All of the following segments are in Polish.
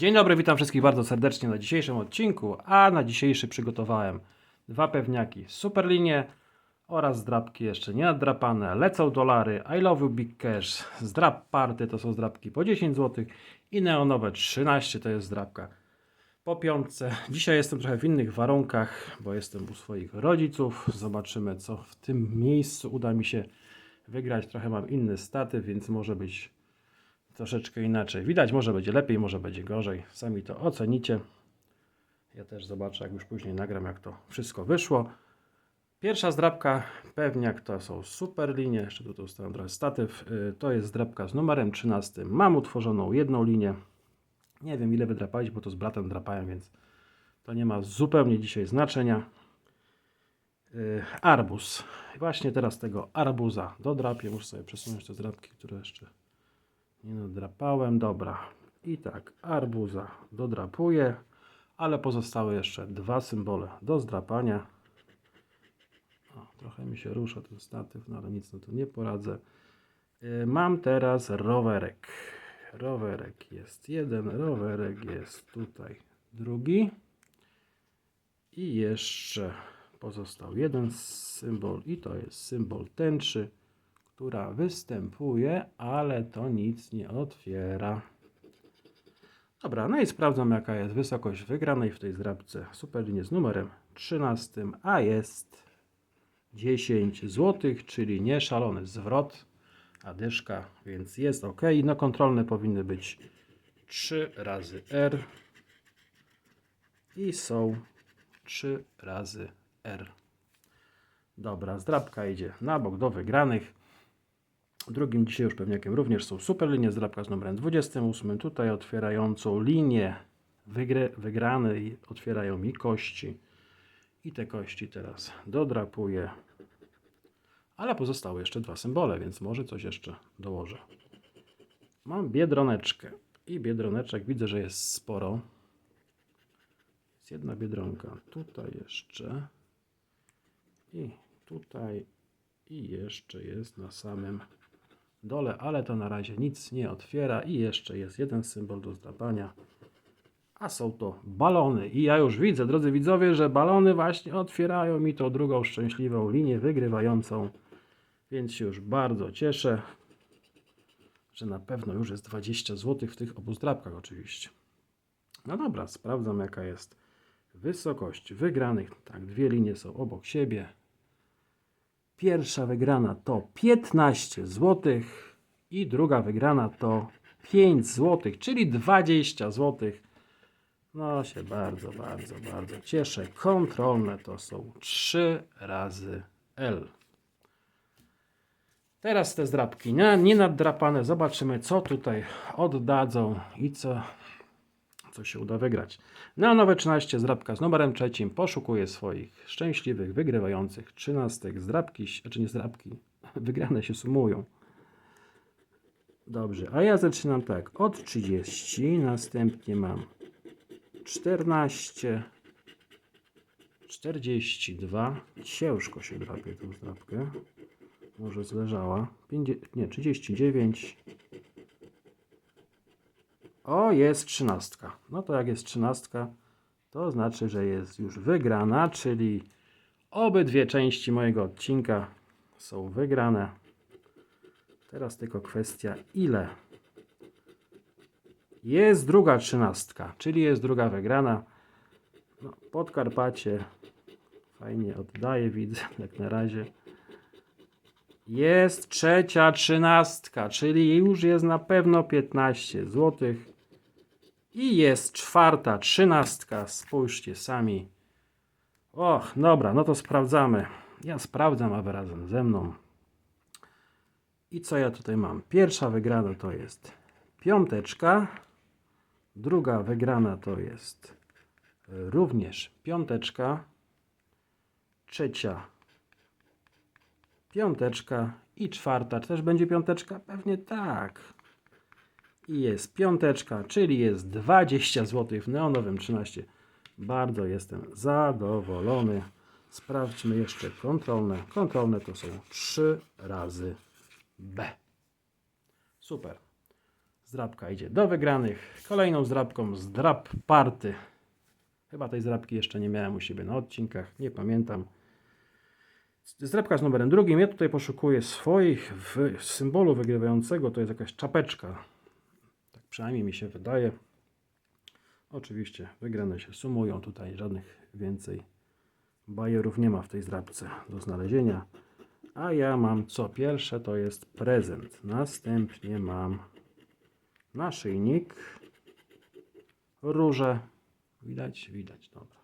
Dzień dobry, witam wszystkich bardzo serdecznie na dzisiejszym odcinku, a na dzisiejszy przygotowałem dwa pewniaki Superlinie oraz zdrabki jeszcze nie naddrapane, lecą dolary, I love you big cash, zdrab party to są zdrabki po 10 zł i neonowe 13 to jest zdrabka po piątce. Dzisiaj jestem trochę w innych warunkach, bo jestem u swoich rodziców. Zobaczymy co w tym miejscu uda mi się wygrać. Trochę mam inny statyw, więc może być troszeczkę inaczej. Widać, może będzie lepiej, może będzie gorzej. Sami to ocenicie. Ja też zobaczę, jak już później nagram, jak to wszystko wyszło. Pierwsza zdrabka, pewniak to są super linie. Jeszcze tu ustawiam trochę statyw. Y, To jest zdrabka z numerem 13. Mam utworzoną jedną linię. Nie wiem, ile wydrapalić, bo to z bratem drapałem, więc to nie ma zupełnie dzisiaj znaczenia. Yy, arbuz. Właśnie teraz tego arbuza dodrapię. Muszę sobie przesunąć te zdrapki, które jeszcze nie nadrapałem. Dobra. I tak, arbuza dodrapuję, ale pozostały jeszcze dwa symbole do zdrapania. O, trochę mi się rusza ten statyw, no ale nic na to nie poradzę. Yy, Mam teraz rowerek. Rowerek jest jeden, rowerek jest tutaj drugi. I jeszcze pozostał jeden symbol i to jest symbol tęczy, która występuje, ale to nic nie otwiera. Dobra, no i sprawdzam jaka jest wysokość wygranej w tej zdrabce Superlinie z numerem 13, a jest 10 zł, czyli nie szalony zwrot, a dyszka, więc jest ok. No kontrolne powinny być 3 razy R i są 3 razy R. Dobra, zdrabka idzie na bok do wygranych. Drugim dzisiaj już pewniakiem również są super linie. Zdrabka z numerem 28. Tutaj otwierającą linię wygre, wygranej otwierają mi kości. I te kości teraz dodrapuję. Ale pozostały jeszcze dwa symbole, więc może coś jeszcze dołożę. Mam biedroneczkę. I biedroneczek widzę, że jest sporo. Jest jedna biedronka. Tutaj jeszcze. I tutaj. I jeszcze jest na samym dole, ale to na razie nic nie otwiera. I jeszcze jest jeden symbol do zdrapania. A są to balony. I ja już widzę, drodzy widzowie, że balony właśnie otwierają mi tą drugą szczęśliwą linię wygrywającą. Więc się już bardzo cieszę, że na pewno już jest 20 zł w tych obu zdrabkach oczywiście. No dobra, sprawdzam jaka jest wysokość wygranych. Tak, dwie linie są obok siebie. Pierwsza wygrana to 15 zł i druga wygrana to 5 zł, czyli 20 zł. No się bardzo, bardzo, bardzo cieszę. Kontrolne to są 3 razy L. Teraz te zdrabki nie, nie naddrapane. Zobaczymy, co tutaj oddadzą i co, co się uda wygrać. Neonowe 13 zdrabka z numerem trzecim poszukuje swoich szczęśliwych, wygrywających 13 zdrabki, czy nie zdrabki, wygrane się sumują. Dobrze, a ja zaczynam tak, od 30, następnie mam 14, 42, ciężko się drapie tą zdrabkę, może zleżała, 50, nie, 39, o, jest trzynastka. No to jak jest trzynastka, to znaczy, że jest już wygrana, czyli obydwie części mojego odcinka są wygrane. Teraz tylko kwestia ile. Jest druga trzynastka, czyli jest druga wygrana. No, Podkarpacie fajnie oddaje, widzę, jak na razie. Jest trzecia trzynastka, czyli już jest na pewno 15 zł. I jest czwarta trzynastka. Spójrzcie sami. Och, dobra, no to sprawdzamy. Ja sprawdzam, a razem ze mną. I co ja tutaj mam? Pierwsza wygrana to jest piąteczka. Druga wygrana to jest również piąteczka. Trzecia piąteczka i czwarta też będzie piąteczka? Pewnie tak. I jest piąteczka, czyli jest 20 zł w neonowym 13. Bardzo jestem zadowolony. Sprawdźmy jeszcze kontrolne. Kontrolne to są 3 razy B. Super. Zdrabka idzie do wygranych. Kolejną zdrabką zdrab party. Chyba tej zdrabki jeszcze nie miałem u siebie na odcinkach, nie pamiętam. Zdrabka z numerem drugim. Ja tutaj poszukuję swoich w symbolu wygrywającego. To jest jakaś czapeczka. Tak przynajmniej mi się wydaje. Oczywiście wygrane się sumują. Tutaj żadnych więcej bajerów nie ma w tej zdrabce do znalezienia. A ja mam co? Pierwsze to jest prezent. Następnie mam naszyjnik, róże. Widać? Widać, dobra.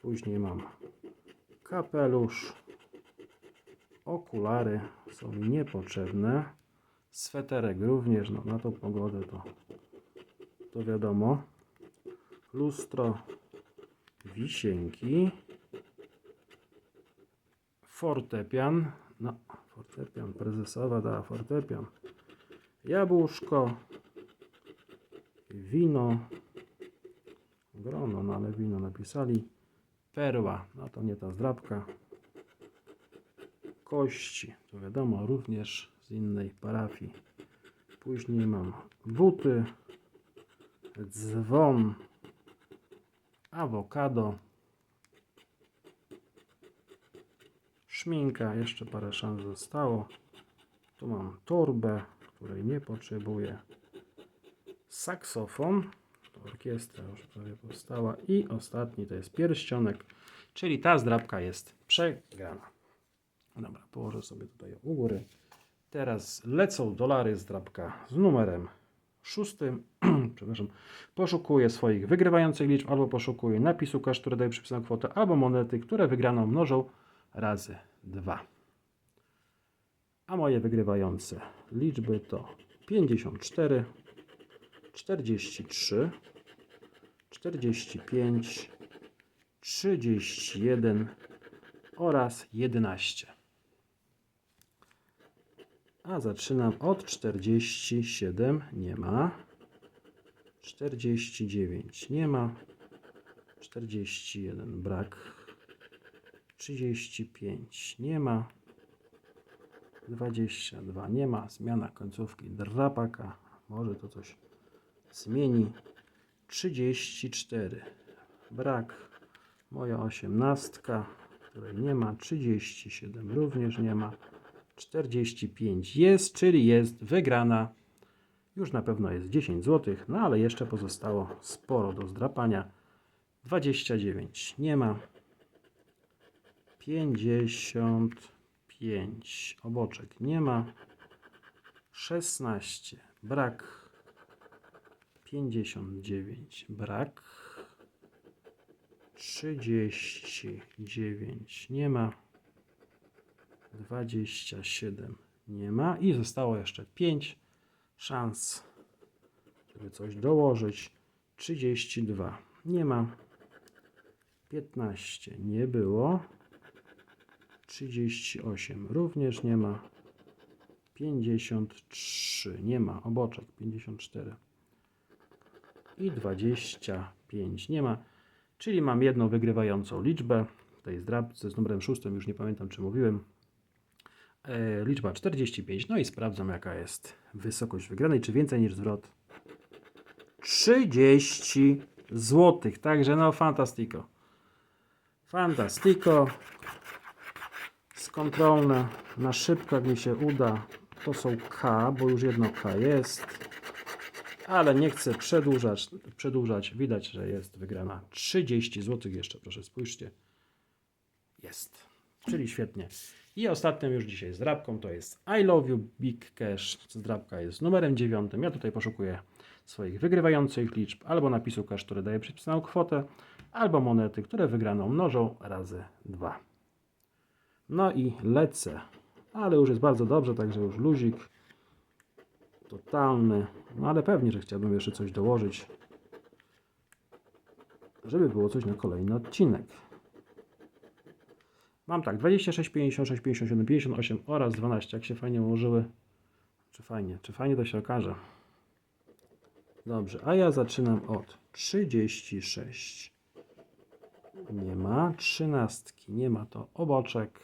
Później mam kapelusz, okulary są niepotrzebne. Sweterek również, no na tą pogodę to, to wiadomo. Lustro, wisienki, fortepian, no fortepian, prezesowa dała fortepian, jabłuszko, wino, grono, no ale wino napisali, perła, no to nie ta zdrabka, kości, to wiadomo, również z innej parafii. Później mam buty, dzwon, awokado, szminka, jeszcze parę szans zostało. Tu mam torbę, której nie potrzebuję. Saksofon, orkiestra już prawie powstała. I ostatni to jest pierścionek, czyli ta zdrabka jest przegrana. Dobra, położę sobie tutaj u góry. Teraz lecą dolary zdrabka z numerem szóstym. Przepraszam. Poszukuję swoich wygrywających liczb, albo poszukuję napisu cash, który daje przypisaną kwotę, albo monety, które wygraną mnożą razy 2. A moje wygrywające liczby to 54, 43, 45, 31 oraz 11. A zaczynam od 47, nie ma. 49, nie ma. 41, brak. 35, nie ma. 22, nie ma. Zmiana końcówki drapaka. Może to coś zmieni. 34, brak. Moja osiemnastka, której nie ma. 37 również nie ma. 45 jest, czyli jest wygrana. Już na pewno jest 10 zł, no ale jeszcze pozostało sporo do zdrapania. 29 nie ma. 55 oboczek nie ma. 16 brak. 59 brak. 39 nie ma. 27 nie ma i zostało jeszcze 5 szans, żeby coś dołożyć. 32 nie ma. 15 nie było. 38 również nie ma. 53 nie ma. Oboczek 54 i 25 nie ma. Czyli mam jedną wygrywającą liczbę w tej zdrabce z numerem 6, już nie pamiętam czy mówiłem. E, liczba 45. No i sprawdzam jaka jest wysokość wygranej, czy więcej niż zwrot. 30 zł. Także no fantastico. Fantastico. Skontrolne na szybko jak mi się uda. To są K, bo już jedno K jest. Ale nie chcę przedłużać. przedłużać. Widać, że jest wygrana 30 zł jeszcze. Proszę spójrzcie. Jest. Czyli świetnie. I ostatnią już dzisiaj zdrabką to jest I Love You Big Cash. Zdrabka jest numerem 9. Ja tutaj poszukuję swoich wygrywających liczb albo napisu cash, który daje przypisaną kwotę, albo monety, które wygraną mnożą razy 2. No i lecę. Ale już jest bardzo dobrze, także już luzik. Totalny. No ale pewnie, że chciałbym jeszcze coś dołożyć. Żeby było coś na kolejny odcinek. Mam tak, 26, 56, 57, 58 oraz 12. Jak się fajnie ułożyły. Czy fajnie, czy fajnie to się okaże. Dobrze, a ja zaczynam od 36. Nie ma. Trzynastki nie ma, to oboczek.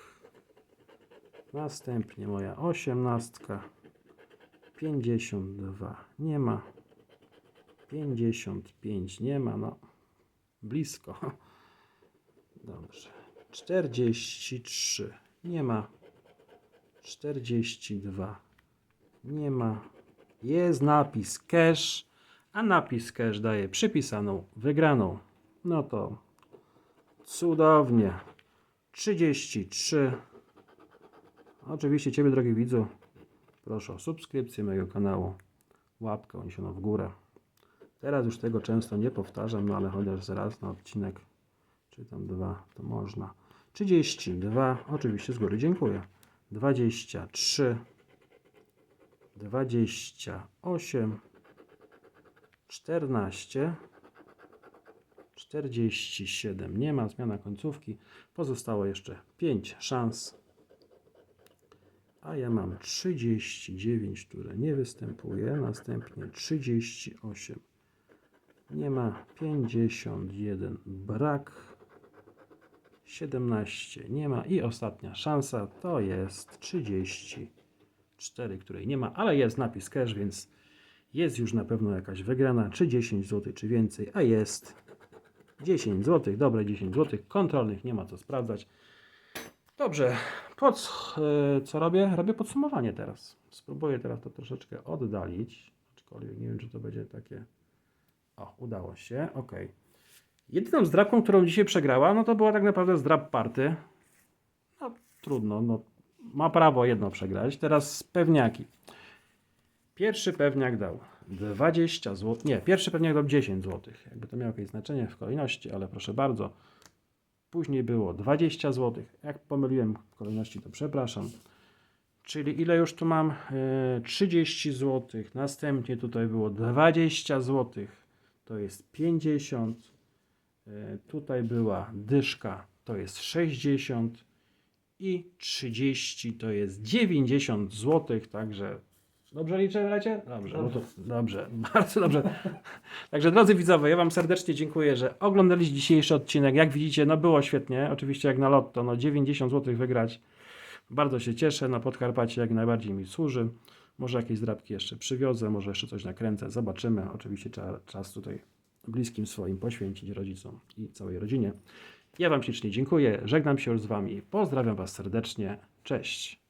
Następnie moja osiemnastka. 52 nie ma. 55 nie ma, no blisko. Dobrze. 43 nie ma. 42 nie ma. Jest napis cash, a napis cash daje przypisaną wygraną. No to cudownie. 33. Oczywiście Ciebie, drogi widzu, proszę o subskrypcję mojego kanału, łapkę uniesioną w górę. Teraz już tego często nie powtarzam, no ale chociaż raz na odcinek, czy tam dwa, to można. 32, oczywiście z góry dziękuję. 23, 28, 14, 47. Nie ma zmiana końcówki. Pozostało jeszcze 5 szans. A ja mam 39, które nie występuje. Następnie 38. Nie ma 51. Brak. 17 nie ma. I ostatnia szansa to jest 34, której nie ma, ale jest napis cash, więc jest już na pewno jakaś wygrana. Czy 10 zł, czy więcej, a jest 10 zł, dobre 10 zł, kontrolnych nie ma co sprawdzać. Dobrze, pod, e, co robię? Robię podsumowanie teraz. Spróbuję teraz to troszeczkę oddalić, aczkolwiek nie wiem, czy to będzie takie... O, udało się, ok. Jedyną zdrabką, którą dzisiaj przegrała, no to była tak naprawdę zdrab party. No, trudno, no, ma prawo jedno przegrać. Teraz pewniaki. Pierwszy pewniak dał 20 zł. Nie, pierwszy pewniak dał 10 zł. Jakby to miało jakieś znaczenie w kolejności, ale proszę bardzo. Później było 20 zł. Jak pomyliłem w kolejności, to przepraszam. Czyli ile już tu mam? E, 30 zł. Następnie tutaj było 20 zł. To jest 50. E, Tutaj była dyszka. To jest 60. I 30 to jest 90 zł. Także Dobrze liczę? Dobrze, no to dobrze, bardzo dobrze. Także drodzy widzowie, ja Wam serdecznie dziękuję, że oglądaliście dzisiejszy odcinek. Jak widzicie, no było świetnie. Oczywiście jak na lotto, no 90 zł wygrać. Bardzo się cieszę. Na Podkarpacie jak najbardziej mi służy. Może jakieś zdrabki jeszcze przywiozę, może jeszcze coś nakręcę. Zobaczymy. Oczywiście czas tutaj bliskim swoim poświęcić rodzicom i całej rodzinie. Ja Wam ślicznie dziękuję. Żegnam się już z Wami. Pozdrawiam Was serdecznie. Cześć.